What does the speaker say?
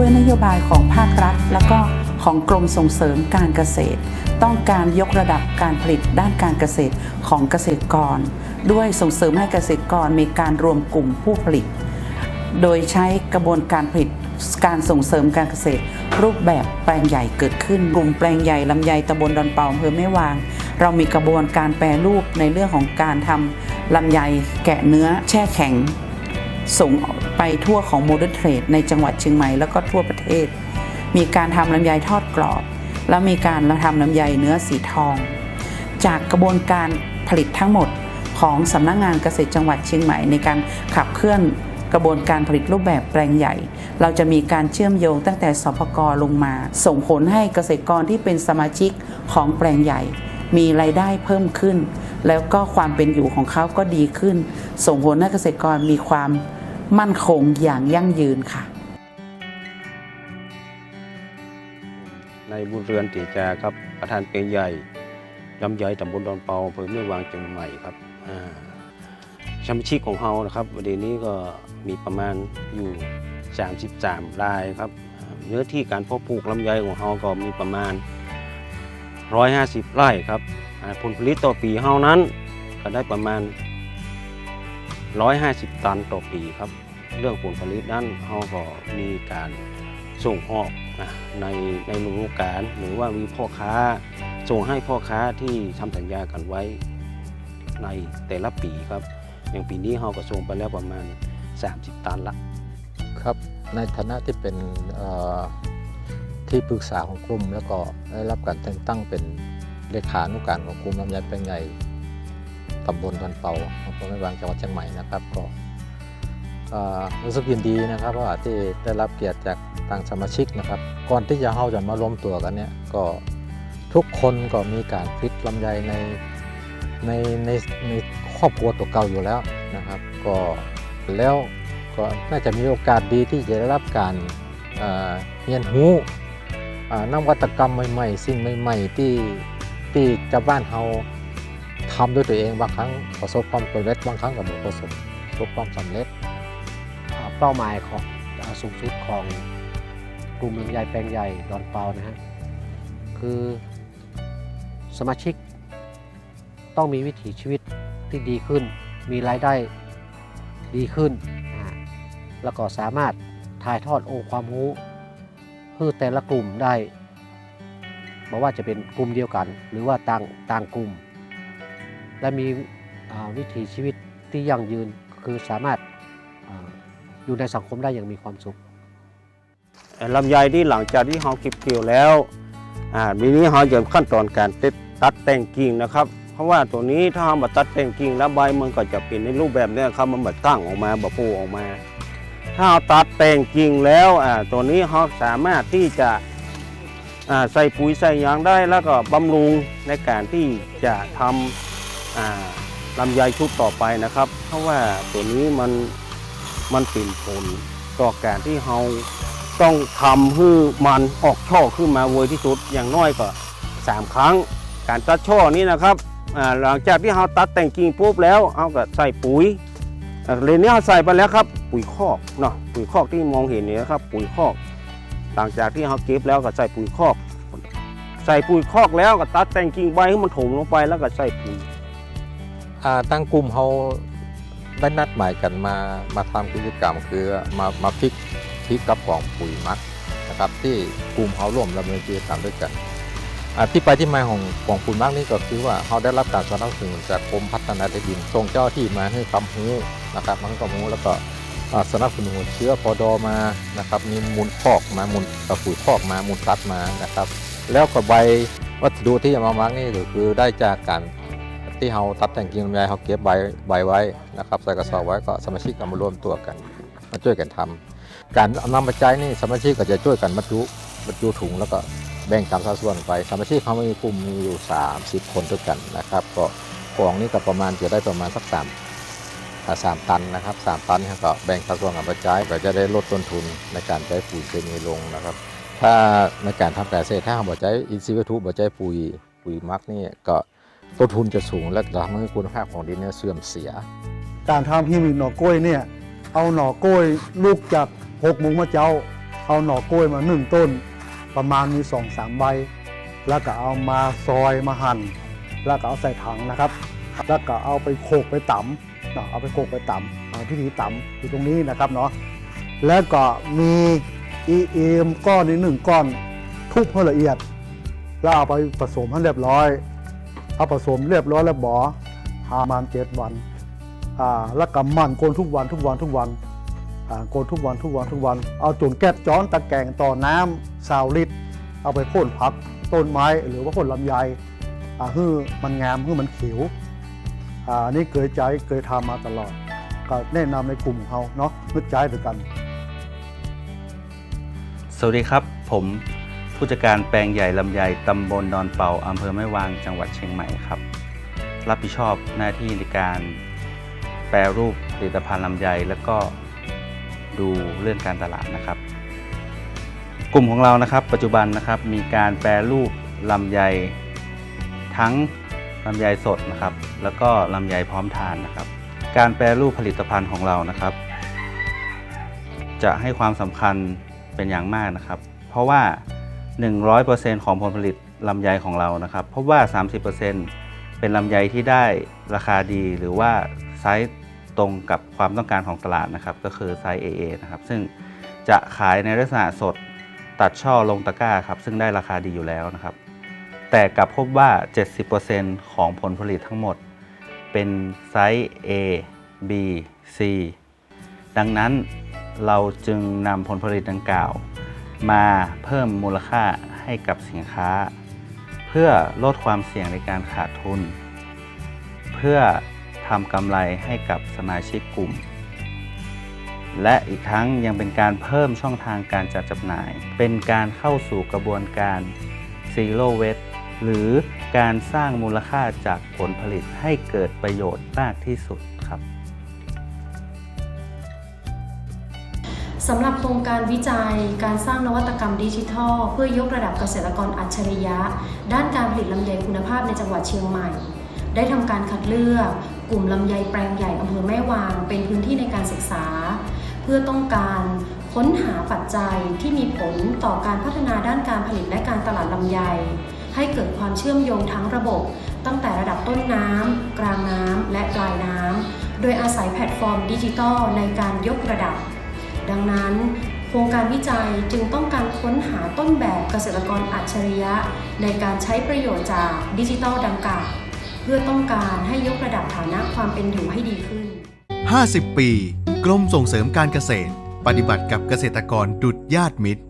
วยนโยบายของภาครัฐ แล้วก็ของกรมส่งเสริมการเกษตร ต้องการยกระดับการผลิตด้านการเกษตรของเกษตรกร ด้วยส่งเสริมให้เกษตรกรมีการรวมกลุ่มผู้ผลิต โดยใช้กระบวนการผลิตการส่งเสริมการเกษตร รูปแบบแปลงใหญ่เกิดขึ้นกลุ่มแปลงใหญ่ลำไยตำบลดอนเปาอำเภอแม่วาง เรามีกระบวนการแปรรูปในเรื่องของการทำลำไยแกะเนื้อแช่แข็ง ส่งไปทั่วของโมเดิร์นเทรดในจังหวัดเชียงใหม่แล้วก็ทั่วประเทศ มีการทำลำไยทอดกรอบ แล้วมีการทำลำไยเนื้อสีทอง จากกระบวนการผลิตทั้งหมดของสำนักงานเกษตรจังหวัดเชียงใหม่ในการขับเคลื่อนกระบวนการผลิตรูปแบบแปลงใหญ่ เราจะมีการเชื่อมโยงตั้งแต่สพกลงมา ส่งผลให้เกษตรกรที่เป็นสมาชิกของแปลงใหญ่ มีรายได้เพิ่มขึ้น แล้วก็ความเป็นอยู่ของเขาก็ดีขึ้น ส่งผลให้เกษตรกรมีความ มั่นคงอย่างยั่งยืนค่ะ ในบุญเรือนตีจาครับประธานเป็นใหญ่ลำไยตำบลดอนเปาอำเภอเมืองวางจังใหม่ครับอาสมาชิกของเรานะครับวันนี้ก็มีประมาณอยู่ 33รายครับเนื้อที่การเพาะปลูกลำไยของเราก็มีประมาณ 150 ไร่ครับผลผลิตต่อปีเฮานั้นก็ได้ประมาณ 150 ตันต่อปีครับ เรื่องผลผลิตนั้นเราก็มีการส่งออกนะในในฤดูกาลหรือว่ามีพ่อค้าส่งให้พ่อค้าที่ทำสัญญากันไว้ในแต่ละปีครับ อย่างปีนี้เราก็ส่งไปแล้วประมาณ 30 ตันละครับในฐานะที่เป็นที่ปรึกษาของกลุ่มแล้วก็ได้รับการแต่งตั้งเป็นเลขานุการของกลุ่มลำไยแปลงใหญ่ ตำบลดอนเปาอำเภอแม่วางจังหวัดเชียงใหม่นะครับก็รู้สึกยินดีนะครับว่าที่ได้รับเกียรติจากทางสมาชิกนะครับ ก่อนที่จะเราจะมารวมตัวกันเนี่ยก็ทุกคนก็มีการฟิตลำไยในในในในครอบครัวตัวเก่าอยู่แล้วนะครับ ก็แล้วก็น่าจะมีโอกาสดีที่จะได้รับการเอ่อเรียนรู้นวัตกรรมใหม่ๆ สิ่งใหม่ ๆ ที่ที่ชาวบ้านเรา ทำด้วยตัวเองบางครั้งประสบความสำเร็จบางครั้งก็ไม่ประสบประสบความสำเร็จเป้าหมายของสูงสุดของกลุ่มลำไยแปลงใหญ่ดอนเปานะฮะคือสมาชิกต้องมีวิถีชีวิตที่ดีขึ้น มีรายได้ดีขึ้น แล้วก็สามารถถ่ายทอดองค์ความรู้ให้แต่ละกลุ่มได้บอกว่าจะเป็นกลุ่มเดียวกัน หรือว่าต่างต่างกลุ่ม และมีวิถีชีวิตที่ยั่งยืนคือสามารถออยู่ในสังคมได้อย่างมีความสุขลำไยที่หลังจากที่เราเก็บเกี่ยวแล้วอ่าทีนี้เราจะขั้นตอนการตัดตัดแต่งกิ่งนะครับ เพราะว่าตัวนี้ถ้าเรามาตัดแต่งกิ่งแล้วใบมันก็จะเป็นในรูปแบบเนี้ยครับมันแบบตั้งออกมาแบบปูออกมา ถ้าเราตัดแต่งกิ่งแล้วอ่าตัวนี้เราสามารถที่จะอ่าใส่ปุ๋ยใส่ยางได้แล้วก็บำรุงในการที่จะทำอ่า ลำไยชุดต่อไปนะครับ เพราะว่าตัวนี้มันมันเป็นผลต่อการที่เราต้องทำให้มันออกช่อขึ้นมาเวยที่สุดอย่างน้อยก็3ครั้ง การตัดช่อนี้นะครับหลังจากที่เราตัดแต่งกิ่งปุ๊บแล้วเอาก็ใส่ปุ๋ยเรนนี้เราใส่ไปแล้วครับ ปุ๋ยคอกเนาะปุ๋ยคอกที่มองเห็นนี่นะครับ ปุ๋ยคอก หลังจากที่เราเก็บแล้วก็ใส่ปุ๋ยคอก ใส่ปุ๋ยคอกแล้วก็ตัดแต่งกิ่งใบให้มันถมลงไปแล้วก็ใส่ปุ๋ย ตั้งกลุ่มเขาได้นัดหมายกันมามาทำกิจกรรมคือมามาพลิกพลิกกับกล่องปุ๋ยมักนะครับที่กลุ่มเขาร่วมดำเนินกิจกรรมด้วยกันที่ไปที่มาของกล่องปุ๋ยมักนี่ก็คือว่าเขาได้รับการสนับสนุนจากกรมพัฒนาที่ดินส่งเจ้าที่มาให้ความรู้นะครับมันก็รู้แล้วก็สนับสนุนเชื้อพอดอมานะครับมีมูลคอกมามูลปุ๋ยคอกมามูลสัตว์มานะครับ แล้วก็ใบวัสดุที่จะมามักนี่ก็คือได้จากการ ที่เราตัดแต่งกิ่งลำไยเขาเก็บใบใบไว้นะครับใส่กระสอบไว้ก็สมาชิกก็มารวมตัวกัน มาช่วยกันทำการนำมาใช้นี่สมาชิกก็จะช่วยกันบรรจุบรรจุถุงแล้วก็แบ่งตามสัดส่วนไป สมาชิกเขามีกลุ่มมีอยู่ 30 คนด้วยกันนะครับ ก็ของนี่ก็ประมาณจะได้ประมาณสักสามสามตันนะครับสามตันก็แบ่งสัดส่วนกันไปใช้ก็จะได้ลดต้นทุนในการใช้ปุ๋ยเคมีลงนะครับ ถ้าในการทำการเกษตรถ้าเราใช้อินทรีย์วัตถุบ่ใช้ปุ๋ยปุ๋ยมักนี่ก็ ต้นทุนจะสูงและทำให้คุณภาพของดินเนี่ยเสื่อมเสีย การทำฮิมิกหน่อกล้วยเนี่ยเอาหน่อกล้วยลูกจากหกมุงมะเจ้า เอาหน่อกล้วยมาหนึ่งต้น ประมาณมีสองสามใบ แล้วก็เอามาซอยมาหั่น แล้วก็เอาใส่ถังนะครับ แล้วก็เอาไปโขกไปตำเนาะเอาไปโขกไปตำเอาพิธีตำอยู่ตรงนี้นะครับเนาะแล้วก็มีอีเอ็มก้อนนี้หนึ่งก้อนทุบให้ละเอียด แล้วเอาไปผสมให้เรียบร้อย เอาผสมเรียบร้อยแล้วบอประมาณเจ็ดวันแล้วก็มันโกนทุกวันทุกวันทุกวันโกนทุกวันทุกวันทุกวัน เอาจุนแก๊สจ้อนตะแกรงต่อน้ำสาวลิตเอาไปพ่นพักต้นไม้หรือว่าพ่นลำไยฮือมันงามฮือมันเขียวอ่าอันนี้เคยใจเคยทำมาตลอด ก็แนะนำในกลุ่มเขาเนาะนึกใจด้วยกัน สวัสดีครับ ผม ผู้จัดการแปลงใหญ่ลำไยตำบลดอนเป่าอำเภอแม่วางจังหวัดเชียงใหม่ครับ รับผิดชอบหน้าที่ในการแปรรูปผลิตภัณฑ์ลำไย แล้วก็ดูเรื่องการตลาดนะครับ กลุ่มของเรานะครับ ปัจจุบันนะครับมีการแปรรูปลำไยทั้งลำไยสดนะครับ แล้วก็ลำไยพร้อมทานนะครับ การแปรรูปผลิตภัณฑ์ของเรานะครับ จะให้ความสำคัญเป็นอย่างมากนะครับ เพราะว่า 100%ของผลผลิตลำไยของเรานะครับ เพราะว่า 30%เป็นลำไยที่ได้ราคาดีหรือว่าไซส์ตรงกับความต้องการของตลาดนะครับ ก็คือไซส์ AA นะครับ ซึ่งจะขายในลักษณะสดตัดช่อลงตะกร้าครับ ซึ่งได้ราคาดีอยู่แล้วนะครับ แต่กลับพบว่า 70%ของผลผลิตทั้งหมด เป็นไซส์ A B C ดังนั้นเราจึงนำผลผลิตดังกล่าว มาเพิ่มมูลค่าให้กับสินค้า เพื่อลดความเสี่ยงในการขาดทุน เพื่อทำกำไรให้กับสมาชิกกลุ่ม และอีกทั้งยังเป็นการเพิ่มช่องทางการจัดจำหน่าย เป็นการเข้าสู่กระบวนการ Zero Waste หรือการสร้างมูลค่าจากผลผลิตให้เกิดประโยชน์มากที่สุด สำหรับโครงการวิจัยการสร้างนวัตกรรมดิจิทัล เพื่อยกระดับเกษตรกรอัจฉริยะ ด้านการผลิตลำไยคุณภาพในจังหวัดเชียงใหม่ ได้ทำการคัดเลือกกลุ่มลำไยแปลงใหญ่อำเภอแม่วาง เป็นพื้นที่ในการศึกษา เพื่อต้องการค้นหาปัจจัยที่มีผลต่อการพัฒนาด้านการผลิตและการตลาดลำไย ให้เกิดความเชื่อมโยงทั้งระบบ ตั้งแต่ระดับต้นน้ำกลางน้ำและปลายน้ำโดยอาศัยแพลตฟอร์มดิจิทัลในการยกระดับ ดังนั้น โครงการวิจัยจึงต้องการค้นหาต้นแบบเกษตรกรอัจฉริยะ ในการใช้ประโยชน์จากดิจิทัลดังกล่าวเพื่อต้องการให้ยกระดับฐานะความเป็นอยู่ให้ดีขึ้น 50 ปี กรมส่งเสริมการเกษตร ปฏิบัติกับเกษตรกรดุดญาติมิตร